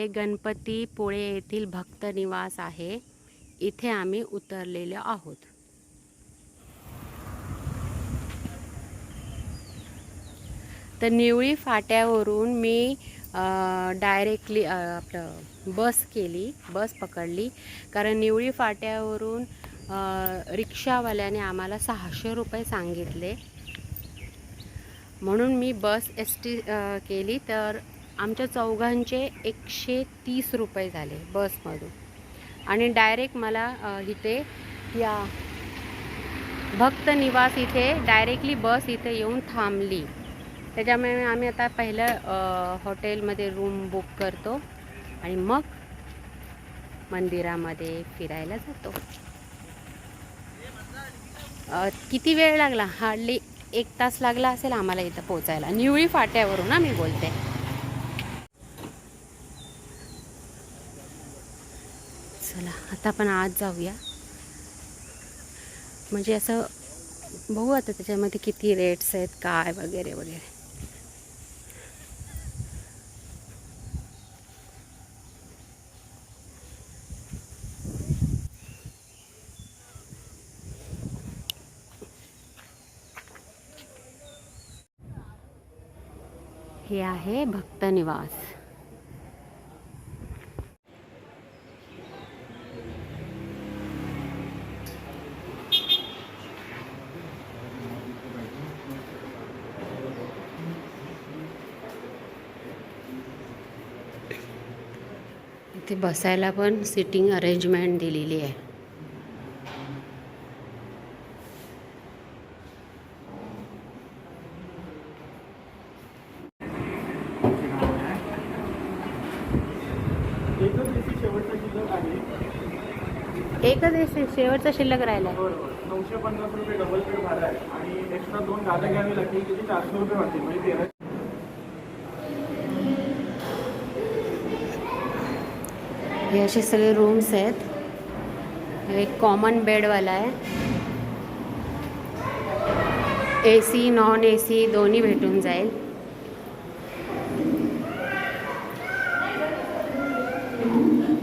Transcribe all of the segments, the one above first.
हे गणपती पुळे येथील भक्त निवास आहे. इथे आम्ही उतरलेलो आहोत. तर निवळी फाट्यावरून मी डायरेक्टली आपलं बस केली बस पकडली. कारण निवळी फाट्यावरून रिक्षावाल्याने आम्हाला सहाशे रुपये सांगितले. म्हणून मी बस एस टी केली. तर आमच्या चौघांचे एकशे तीस रुपये झाले बसमधून. आणि डायरेक्ट मला इथे या भक्त निवास इथे डायरेक्टली बस इथे येऊन थांबली. त्याच्यामुळे आम्ही आता पहिलं हॉटेलमध्ये रूम बुक करतो आणि मग मंदिरामध्ये फिरायला जातो. किती वेळ लागला? हार्डली एक तास लागला असेल आम्हाला इथं पोचायला निवळी फाट्यावरून ना मी बोलते. चला आता आपण आज जाऊया. म्हणजे असं बघू आता त्याच्यामध्ये किती रेट्स आहेत काय वगैरे वगैरे. हे आहे भक्त निवास इथे बसायला पण सिटिंग अरेंजमेंट दिलेली आहे. एकच एसी शेवटचा शिल्लक शेवटचा शिल्लक राहिला नऊशे पन्नास रुपये डबल बेड भाडा आहे. आणि एक्स्ट्रा दोन गाद्या घ्यावी लागतील किती? चारशे रुपये वाटतील. म्हणजे तेरा हे असे सगळे रूम्स आहेत. एक कॉमन बेडवाला आहे. A C non A C दोन्ही भेटून जाईल.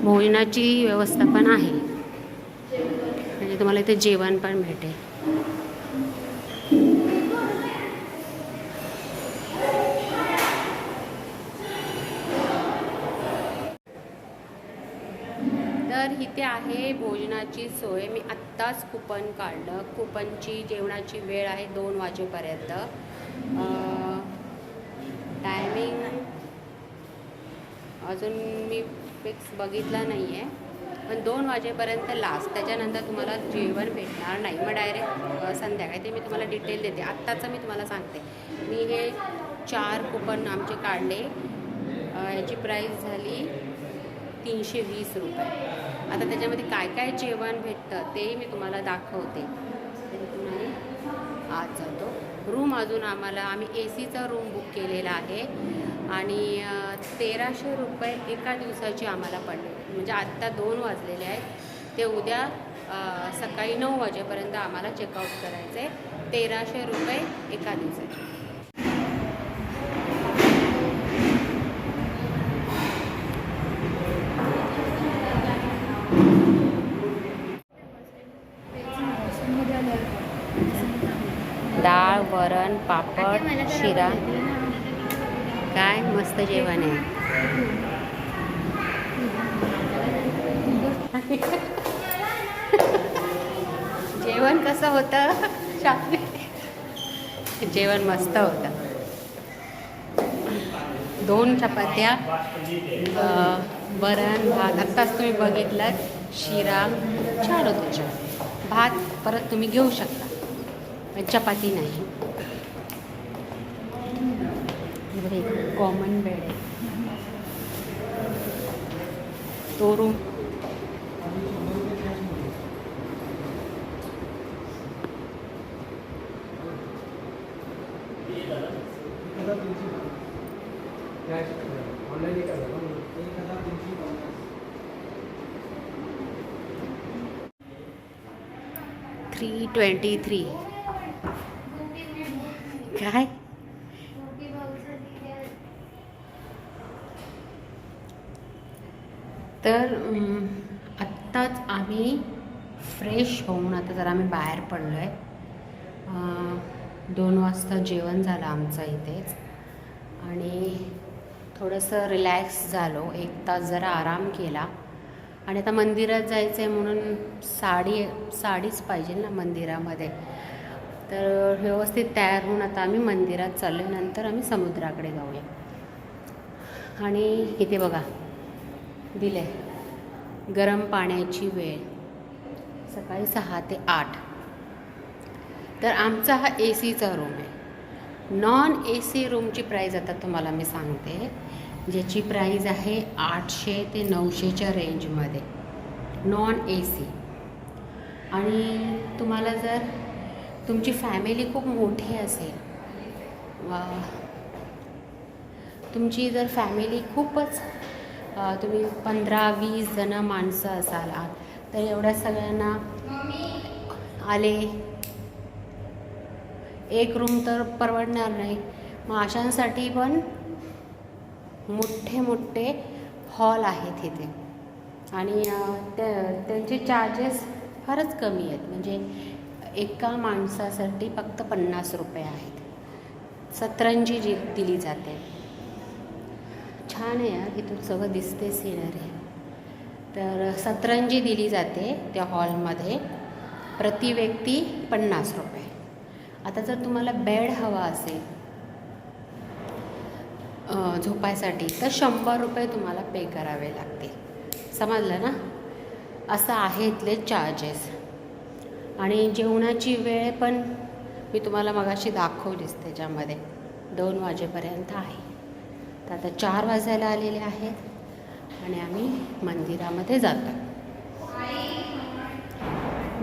भोजनाची व्यवस्था पण आहे. म्हणजे तुम्हाला इथे जेवण पण भेटेल. तर इथे आहे भोजनाची सोय. मी आत्ताच कुपन काढलं. कुपनची जेवणाची वेळ आहे दोन वाजेपर्यंत. टायमिंग अजून मी फिक्स बघितला नाही आहे पण दोन वाजेपर्यंत लास्ट त्याच्यानंतर तुम्हाला जेवण भेटणार नाही. मग डायरेक्ट संध्याकाळी. ते मी तुम्हाला डिटेल देते. आत्ताचं मी तुम्हाला सांगते. मी हे चार कुपन आमचे काढले. याची प्राईस झाली तीनशे वीस रुपये. आता त्याच्यामध्ये काय काय जेवण भेटतं तेही मी तुम्हाला दाखवते. तर आज जातो रूम अजून आम्हाला आम्ही ए सीचा रूम बुक केलेला आहे. आणि तेराशे रुपये एका दिवसाची आम्हाला पडले. म्हणजे आत्ता दोन वाजलेले आहेत. ते उद्या सकाळी नऊ वाजेपर्यंत आम्हाला चेकआउट करायचं आहे तेराशे रुपये एका दिवसाचे. वरण पापड शिरा. काय मस्त जेवण आहे. जेवण कसं होतं? शास्त्री जेवण मस्त होतं. दोन चपात्या वरण भात. आत्ताच तुम्ही बघितलं शिरा. छान होतं छान. भात परत तुम्ही घेऊ शकता. चपाती नाही. हे बघा, एक कॉमन बेड आहे तो रूम थ्री ट्वेंटी थ्री आत्ताच आम्ही फ्रेश होऊन आता जरा आम्ही बाहेर पडलो आहे दोन वाजता जेवण झालं आमचं इथेच. आणि थोडंसं रिलॅक्स झालो. एक तास जरा आराम केला. आणि आता मंदिरात जायचं आहे म्हणून साडी साडीच पाहिजे ना मंदिरामध्ये. तर व्यवस्थित तयार होऊन आता आम्ही मंदिरात चाललो नंतर आम्ही समुद्राकडे जाऊया. आणि इथे बघा दिले गरम पाण्याची वेळ. सकाळी सहा ते आठ. तर आमचा हा ए सीचा रूम आहे. नॉन ए सी रूमची प्राईज आता तुम्हाला मी सांगते ज्याची प्राईज आहे आठशे ते नऊशेच्या रेंजमध्ये नॉन ए सी आणि तुम्हाला जर तुमची फॅमिली खूप मोठी असेल वा तुमची जर फॅमिली खूपच तुम्ही पंधरा वीस जण माणसं असाल आहात. तर एवढ्या सगळ्यांना आले. एक रूम तर परवडणार नाही. मग अशांसाठी पण मोठे मोठे हॉल आहेत इथे. आणि त्या त्यांचे चार्जेस फारच कमी आहेत. म्हणजे एका माणसासाठी फक्त पन्नास रुपये आहेत. सतरंजी जी दिली जाते. छान आहे यार इथून सगळं दिसते सिनरी तर सतरंजी दिली जाते त्या हॉलमध्ये प्रति व्यक्ती पन्नास रुपये. आता जर तुम्हाला बेड हवा असेल झोपायसाठी तर शंभर रुपये तुम्हाला पे करावे लागतील. समजलं ना? असं आहे इथले चार्जेस आणि जेवणाची वेळ पण मी तुम्हाला मगाशी दाखवलीच त्याच्यामध्ये. दोन वाजेपर्यंत आहे. तर आता चार वाजायला आलेले आहेत आणि आम्ही मंदिरामध्ये जातो.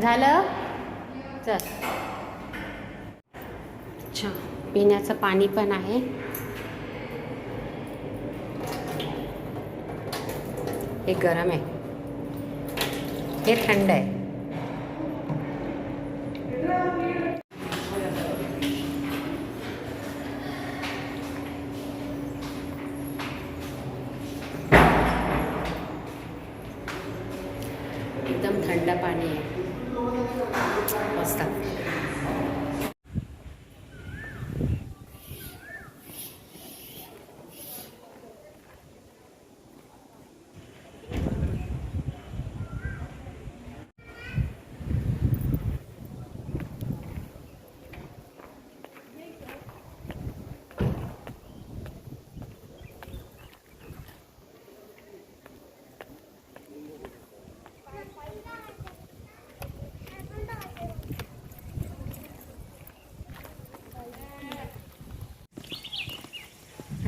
झालं? चल. अच्छा पिण्याचं पाणी पण आहे. हे गरम आहे. हे थंड आहे एकदम थंड पाणी आहे मस्त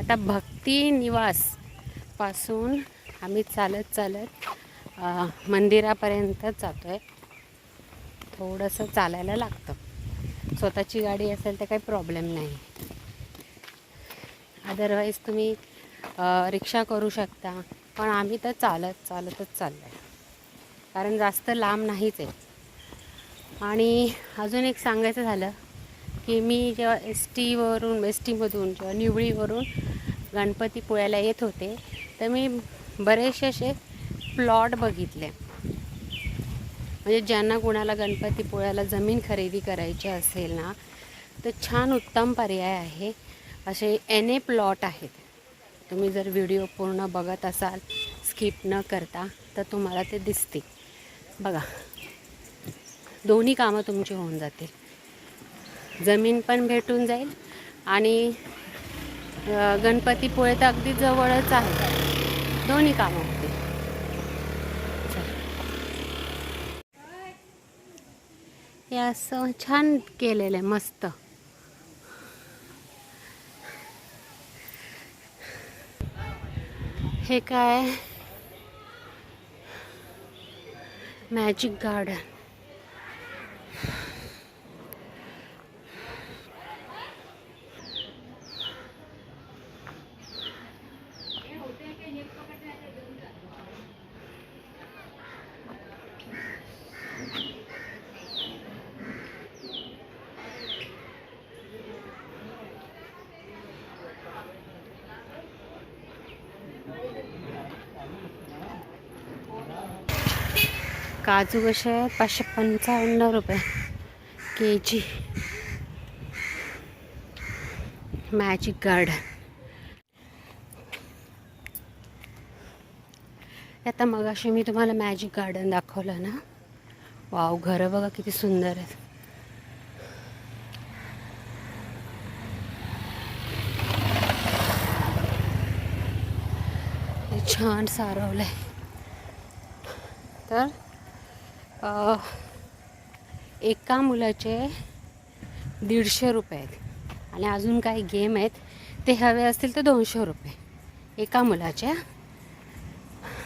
आता भक्ती निवासपासून आम्ही चालत चालत मंदिरापर्यंत जातो आहे थोडंसं चालायला लागतं. स्वतःची गाडी असेल तर काही प्रॉब्लेम नाही. अदरवाईज तुम्ही रिक्षा करू शकता. पण आम्ही तर चालत चालतच चाललो आहे कारण जास्त लांब नाहीच आहे. आणि अजून एक सांगायचं झालं की मी जेव्हा एस टीवरून एस टीमधून जेव्हा निवळीवरून गणपतीपुळ्याला येत होते तर मी बरेचसे असे प्लॉट बघितले. म्हणजे ज्यांना कुणाला गणपतीपुळ्याला जमीन खरेदी करायची असेल ना तर छान उत्तम पर्याय आहे असे एन ए प्लॉट आहेत. तुम्ही जर व्हिडिओ पूर्ण बघत असाल स्किप न करता तर तुम्हाला ते दिसतील. बघा दोन्ही कामं तुमची होऊन जातील. जमीन पण भेटून जाईल आणि गणपतीपुळे तर अगदी जवळच आहे. दोन्ही कामं होते हे असं छान केलेलं आहे मस्त. हे काय? मॅजिक गार्डन काजू कसे आहेत पाचशे पंचावन्न रुपये के जी मॅजिक गार्डन आता मगाशी मी तुम्हाला मॅजिक गार्डन दाखवलं ना? वाव घरं बघा किती सुंदर आहेत. छान सारवलं आहे तर अ, एका मुलाचे दीडशे रुपये आहेत. आणि अजून काही गेम आहेत. ते हवे असतील तर दोनशे रुपये. एका मुलाचे.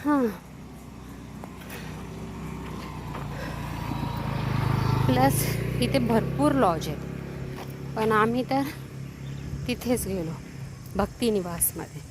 हां. प्लस इथे भरपूर लॉज आहेत. पण आम्ही तर तिथेच गेलो. भक्ती निवासमध्ये.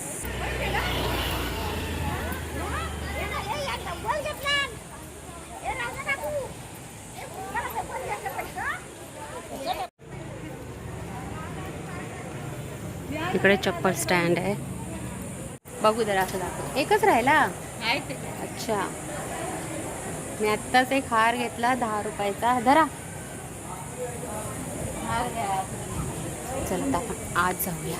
इकडे चप्पल स्टँड आहे. बघू जरा असं दाखव. एकच राहिला? अच्छा. मी आत्ताच एक हार घेतला दहा रुपयाचा. धरा. चला आता आज जाऊया.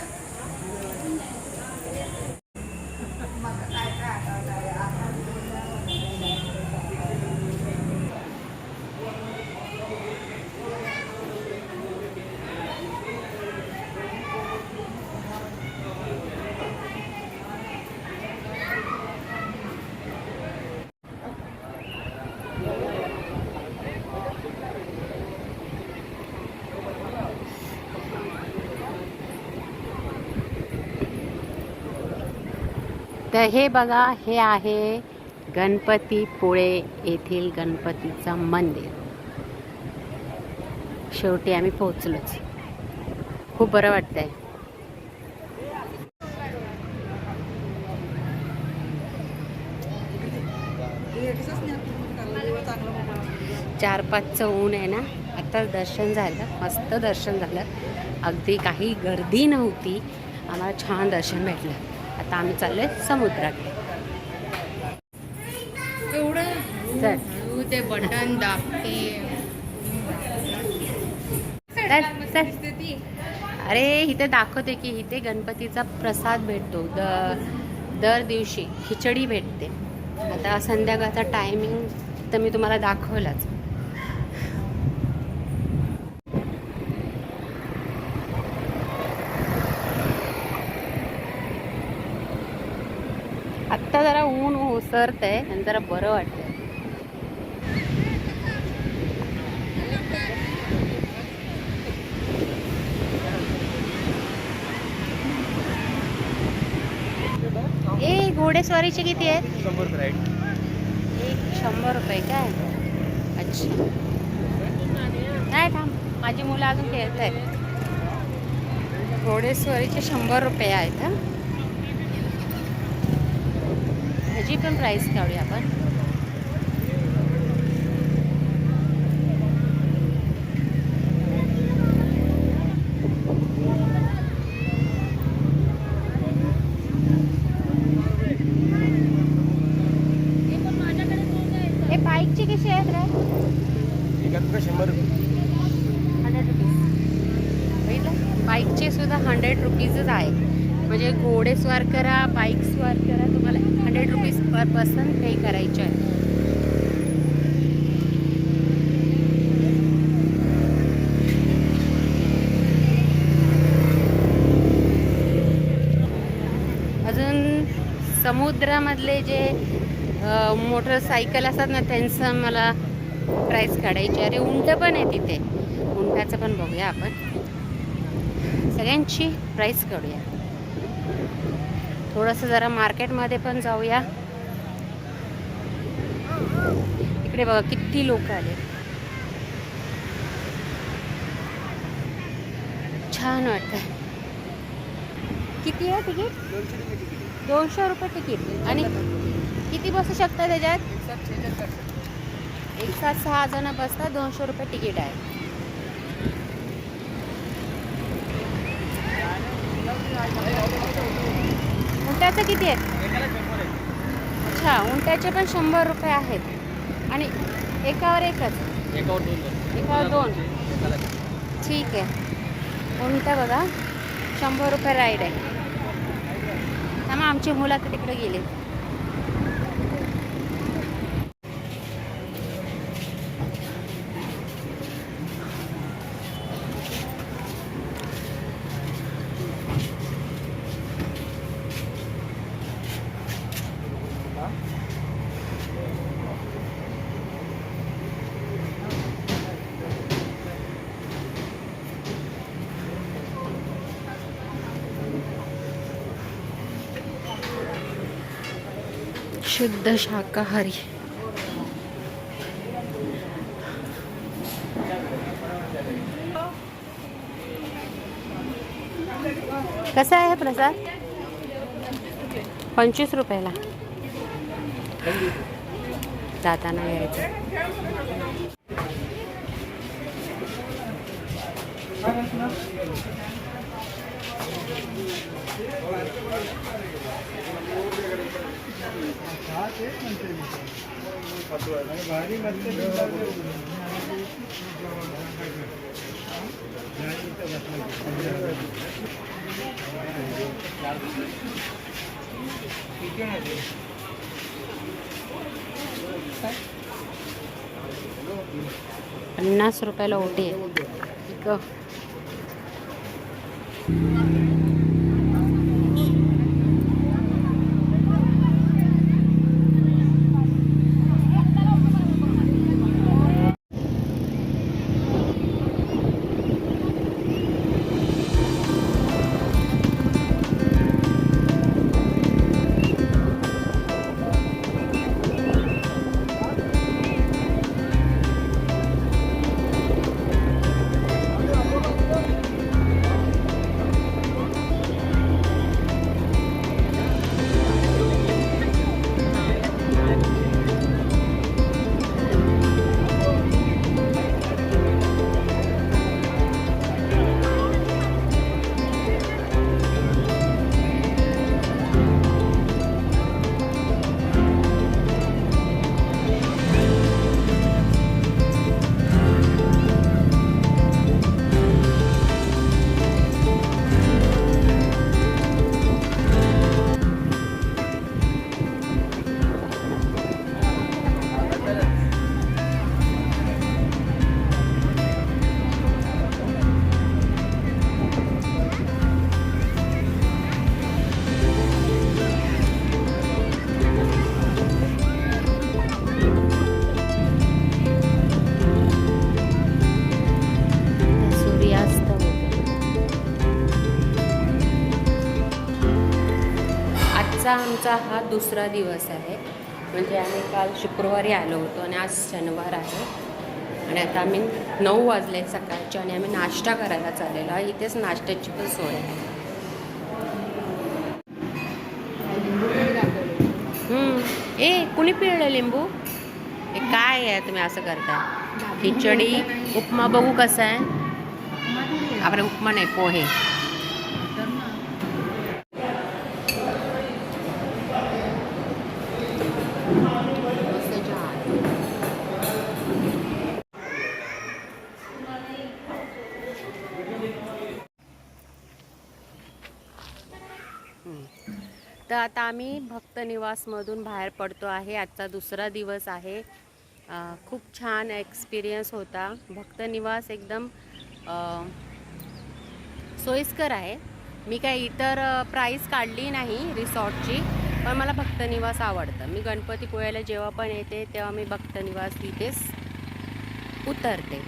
तर हे बघा हे आहे गणपतीपुळे येथील गणपतीचं मंदिर. शेवटी आम्ही पोहोचलोच. खूप बरं वाटतंय. चार पाचचं ऊन आहे ना? आता दर्शन झालं मस्त दर्शन झालं. अगदी काही गर्दी नव्हती. आम्हाला छान दर्शन भेटलं. आता आम्ही चाललोय समुद्राकडे. एवढं? ते बटन दाबते. अरे इथे दाखवते की इथे गणपतीचा प्रसाद भेटतो. द दर दिवशी खिचडी भेटते. आता संध्याकाळचा टायमिंग तर मी तुम्हाला दाखवलाच आत्ता जरा ऊन ओसरत आहे आणि जरा बरं वाटतंय. ए घोडेस्वारीचे किती आहेत? शंभर राईट एक शंभर रुपये काय? अच्छा. नाही थांब. माझी मुलं अजून खेळत आहेत घोडेस्वारीचे शंभर रुपये आहेत हं? ह्याची पण प्राईस काढूया आपण. हे बाईकचे कसे आहेत रे? एका शंभर हंड्रेड रुपीज बघितलं? बाईकचे सुद्धा हंड्रेड रुपीजच आहे. म्हणजे घोडेस्वार करा बाईक स्वार करा तुम्हाला hundred rupees per person pay करायचे आहे अजून समुद्रामधले जे मोटरसायकल असतात ना त्यांचं मला प्राईस काढायची अरे उंट पण आहे तिथे. उंटाचं पण बघूया आपण. सगळ्यांची प्राईस काढूया. थोडंसं जरा मार्केटमध्ये पण जाऊया. इकडे बघा किती लोक आले. छान वाटतं किती आहे तिकीट? दोनशे रुपये तिकीट. आणि किती बसू शकता त्याच्यात? एक सात सहा जण बसतात दोनशे रुपये तिकीट आहे. उंटाचं किती आहे? अच्छा उंटाचे पण शंभर रुपये आहेत. आणि एकावर एकच? एकावर दोन ठीक आहे. उंट बघा शंभर रुपये राईड आहे. त्यामुळे आमची मुलं आता तिकडे गेली. शुद्ध शाकाहारी. कसा आहे प्रसाद? पंचवीस रुपयाला. जाताना यायचं. पन्नास रुपयाला ओटी आहे. आजचा आमचा हा दुसरा दिवस आहे. म्हणजे आम्ही काल शुक्रवारी आलो होतो आणि आज शनिवार आहे. आणि आता आम्ही नऊ वाजले सकाळचे आणि आम्ही नाश्ता करायला चाललेलो आहे. इथेच नाश्त्याची पण सोय आहे. हम्म. ए कुणी पिळलं लिंबू? हे काय आहे तुम्ही असं करताय? खिचडी उपमा बघू कसा आहे? आपले उपमा नाही पोहे तर आता आम्ही भक्त निवासमधून बाहेर पडतो आहे. आजचा दुसरा दिवस आहे. खूप छान एक्सपिरियन्स होता. भक्त निवास एकदम सोयीस्कर आहे. मी काही इतर प्राईस काढली नाही रिसॉर्टची पण मला भक्त निवास आवडतं. मी गणपतीपुळ्याला जेव्हा पण येते तेव्हा मी भक्त निवास तिथेच उतरते.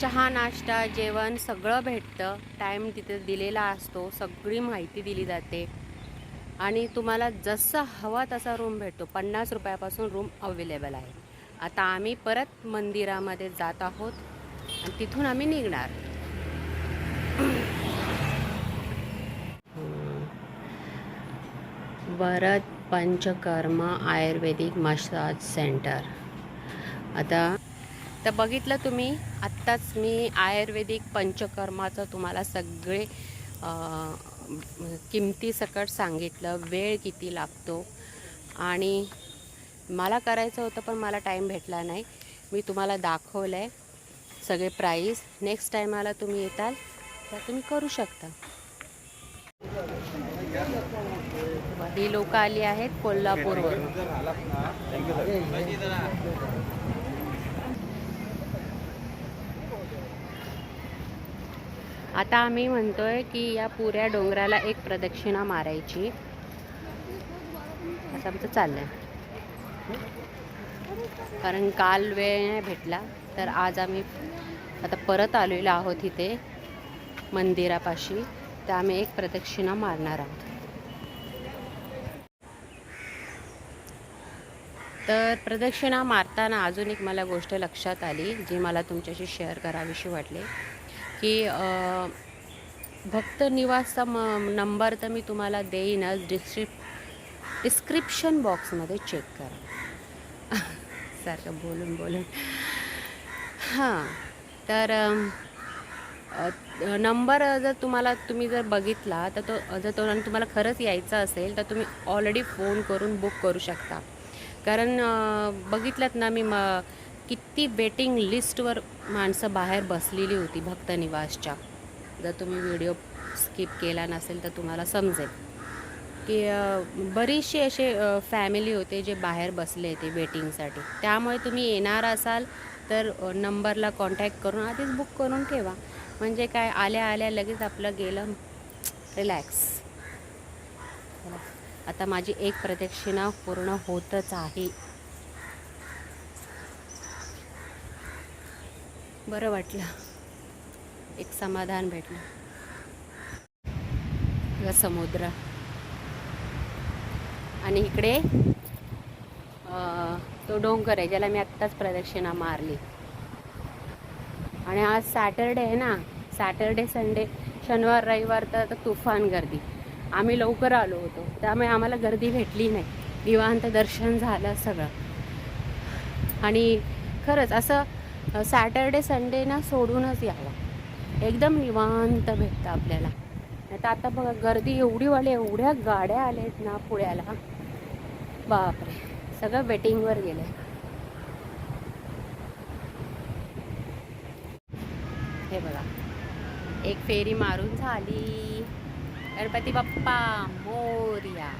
चहा नाश्ता जेवण सगळं भेटतं. टाईम तिथे दिलेला असतो. सगळी माहिती दिली जाते. आणि तुम्हाला जसा हवा तसा रूम भेटतो. पन्नास रुपयापासून रूम अवेलेबल आहे. आता आम्ही परत मंदिरामध्ये जात आहोत आणि तिथून आम्ही निघणार. Bharat Panchakarma Ayurvedic massage centre. आता तर बघितलं तुम्ही आत्ताच मी आयुर्वेदिक पंचकर्माचं तुम्हाला सगळे किमतीसकट किमती सकट सांगितलं वेळ किती लागतो? आणि मला करायचं होतं पण मला टाईम भेटला नाही. मी तुम्हाला दाखवलं आहे सगळे प्राईस नेक्स्ट टायमाला तुम्ही येताल तर तुम्ही करू शकता. ही लोक आली आहेत कोल्हापूरवरून. आता आम्ही म्हणतोय की या पुऱ्या डोंगराला एक प्रदक्षिणा मारायची. असं आमचं चाललंय. कारण काल वेळ नाही भेटला तर आज आम्ही आता परत आलेलो आहोत इथे मंदिरापाशी. तर आम्ही एक प्रदक्षिणा मारणार आहोत. तर प्रदक्षिणा मारताना अजून एक मला गोष्ट लक्षात आली जी मला तुमच्याशी शेअर करावीशी वाटली. की भक्त निवासचा म नंबर तर मी तुम्हाला देईनच डिस्क्रिप डिस्क्रिप्शन बॉक्समध्ये चेक करा. सारखं बोलून बोलून. हां. तर नंबर जर तुम्हाला तुम्ही जर बघितला तर तो जर तो तुम्हाला खरंच यायचा असेल तर तुम्ही ऑलरेडी फोन करून बुक करू शकता. कारण अ, ना मी म किती वेटिंग लिस्टवर माणसं बाहेर बसलेली होती भक्त निवासच्या. जर तुम्ही व्हिडिओ स्किप केला नसेल तर तुम्हाला समजेल. की बरीचशी असे फॅमिली होते जे बाहेर बसले होते वेटिंगसाठी त्यामुळे तुम्ही येणार असाल तर नंबरला कॉन्टॅक्ट करून आधीच बुक करून ठेवा. म्हणजे काय आल्या आल्या लगेच आपलं गेलं रिलॅक्स आता माझी एक प्रदक्षिणा पूर्ण होतच आहे. बरं वाटलं. एक समाधान भेटलं. समुद्र. आणि इकडे तो डोंगर आहे ज्याला मी आत्ताच प्रदक्षिणा मारली. आणि आज सॅटरडे आहे ना सॅटरडे संडे शनिवार रविवार तर तुफान गर्दी. आम्ही लवकर आलो होतो. त्यामुळे आम्हाला गर्दी भेटली नाही. निवांत दर्शन झालं सगळं. आणि खरंच असं सॅटरडे संडे ना सोडूनच यावं. एकदम निवांत भेटतं आपल्याला. नाही आता बघा गर्दी एवढी वाढली एवढ्या गाड्या आल्या आहेत ना पुण्याला. बापरे सगळं वेटिंगवर गेलं हे बघा एक फेरी मारून झाली. गणपती बाप्पा मोर्या.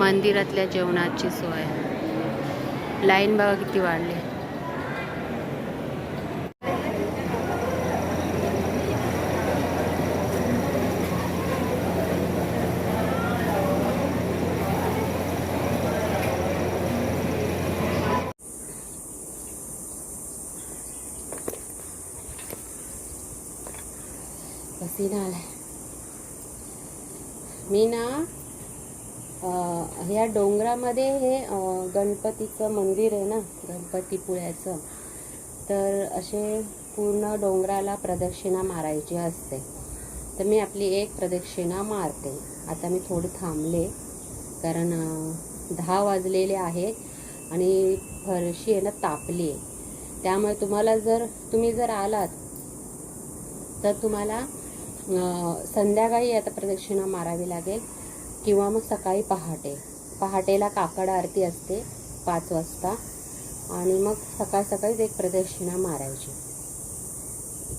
मंदिरातल्या जेवणाची सोय. लाईन बघा किती वाढली. पसीना आलाय मी ना अं, ह्या डोंगरामध्ये हे गणपतीचं मंदिर आहे ना गणपतीपुळ्याचं तर असे पूर्ण डोंगराला प्रदक्षिणा मारायची असते. तर मी आपली एक प्रदक्षिणा मारते. आता मी थोडी थांबले कारण दहा वाजलेले आहे आणि फरशी आहे ना तापली आहे. त्यामुळे तुम्हाला जर तुम्ही जर आलात तर तुम्हाला संध्याकाळी आता प्रदक्षिणा मारावी लागेल किंवा मग सकाळी पहाटे. पहाटेला काकड आरती असते पाच वाजता. आणि मग सकाळ सकाळीच एक प्रदक्षिणा मारायची.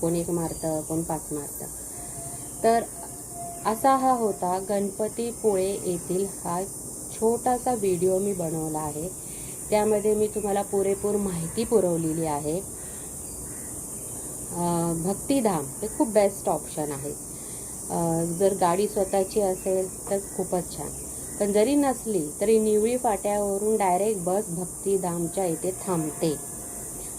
कोण एक मारतं कोण पाच मारतं. तर असा हा होता गणपतीपुळे येथील हा छोटासा व्हिडिओ मी बनवला आहे. त्यामध्ये मी तुम्हाला पुरेपूर माहिती पुरवलेली आहे. भक्तिधाम हे खूप बेस्ट ऑप्शन आहे. जर गाडी स्वतःची असेल तर खूपच छान. पण जरी नसली तरी निवळी फाट्यावरून डायरेक्ट बस भक्तिधामच्या इथे थांबते.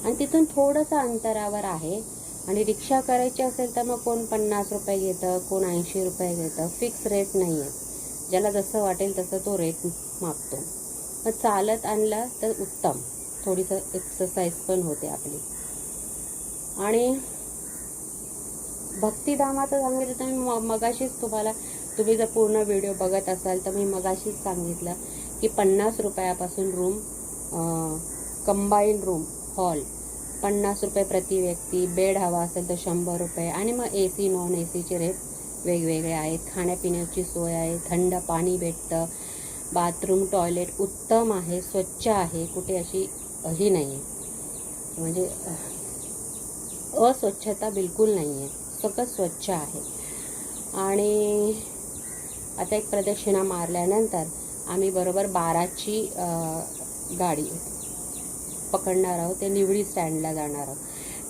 आणि तिथून थोडंसं अंतरावर आहे. आणि रिक्षा करायची असेल तर मग कोण पन्नास रुपये घेतं कोण ऐंशी रुपये घेतं? फिक्स रेट नाही आहे ज्याला जसं वाटेल तसं तो रेट मागतो. मग चालत आणलं तर उत्तम. थोडीसं एक्सरसाइज पण होते आपली. आणि भक्तिधामाचं सांगितलं तर मी मगाशीच तुम्हाला तुम्ही जर पूर्ण व्हिडिओ बघत असाल तर मी मगाशीच सांगितलं की पन्नास रुपयापासून रूम कंबाईन रूम हॉल पन्नास रुपये प्रति व्यक्ती बेड हवा असेल तर शंभर रुपये. आणि मग ए सी नॉन ए सीचे रेट वेगवेगळे आहेत. खाण्यापिण्याची सोय आहे थंड पाणी भेटतं. बाथरूम टॉयलेट उत्तम आहे स्वच्छ आहे. कुठे अशी ही नाही आहे म्हणजे अस्वच्छता बिलकुल नाही आहे सगळं स्वच्छ आहे. आणि आता एक प्रदक्षिणा मारल्यानंतर आम्ही बरोबर बाराची गाडी पकडणार आहोत. ते निवडी स्टँडला जाणार आहोत.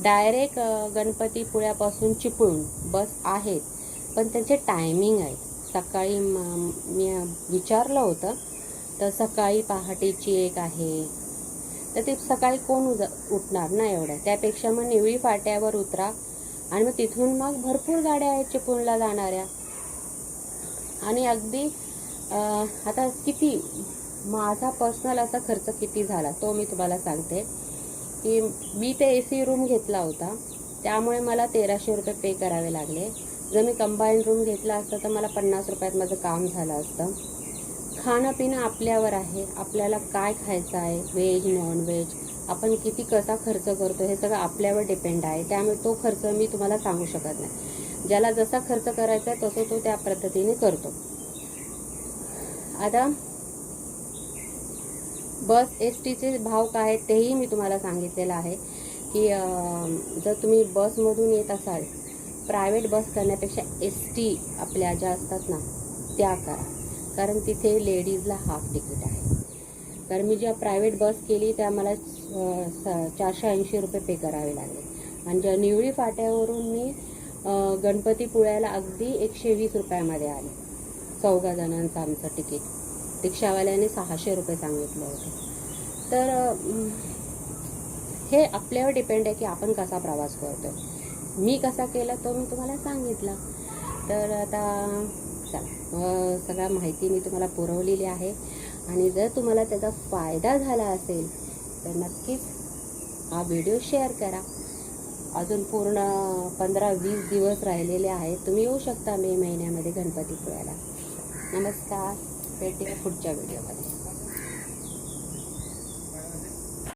डायरेक्ट गणपतीपुळ्यापासून चिपळूण बस आहेत पण त्यांचे टायमिंग आहेत. सकाळी मी विचारलं होतं तर सकाळी पहाटेची एक आहे. तर ते सकाळी कोण उज उठणार ना एवढ्या? त्यापेक्षा मग निवळी फाट्यावर उतरा आणि मग तिथून मग भरपूर गाड्या आहेत चिपळूणला जाणाऱ्या. आणि अगदी आता किती माझा पर्सनल असा खर्च किती झाला तो मी तुम्हाला सांगते. की मी ते ए सी रूम घेतला होता त्यामुळे मला तेराशे रुपये पे करावे लागले. जर मी कंबाईन रूम घेतला असता तर मला पन्नास रुपयात माझं काम झालं असतं. खाणं पिणं आपल्यावर आहे आपल्याला काय खायचं आहे व्हेज नॉनव्हेज आपण किती कसा खर्च करतो हे सगळं आपल्यावर डिपेंड आहे. त्यामुळे तो खर्च मी तुम्हाला सांगू शकत नाही. ज्याला जसा खर्च करायचा आहे तसं तो त्या पद्धतीने करतो. आता बस एस टीचे भाव काय आहेत तेही मी तुम्हाला सांगितलेलं आहे की जर तुम्ही बसमधून येत असाल प्रायव्हेट बस करण्यापेक्षा एस टी आपल्या ज्या असतात ना त्या करा. कारण तिथे लेडीजला हाफ तिकीट आहे. कारण मी जेव्हा प्रायव्हेट बस केली त्या मला स- चारशे ऐंशी रुपये पे करावे लागले. आणि ज्या निवळी फाट्यावरून मी गणपतीपुळ्याला अगदी एकशे वीस रुपयामध्ये आले. चौघा जणांचं आमचं तिकीट. रिक्षावाल्याने सहाशे रुपये सांगितलं होतं. तर हे आपल्यावर डिपेंड आहे की आपण कसा प्रवास करतो मी कसा केला तो मी तुम्हाला सांगितला. तर आता चला सगळ्या माहिती मी तुम्हाला पुरवलेली आहे. आणि जर तुम्हाला त्याचा फायदा झाला असेल तर नक्कीच हा व्हिडिओ शेअर करा. अजून पूर्ण पंधरा वीस दिवस राहिलेले आहेत. तुम्ही येऊ शकता मे महिन्यामध्ये गणपतीपुळ्याला. नमस्कार. भेटूया पुढच्या व्हिडिओमध्ये.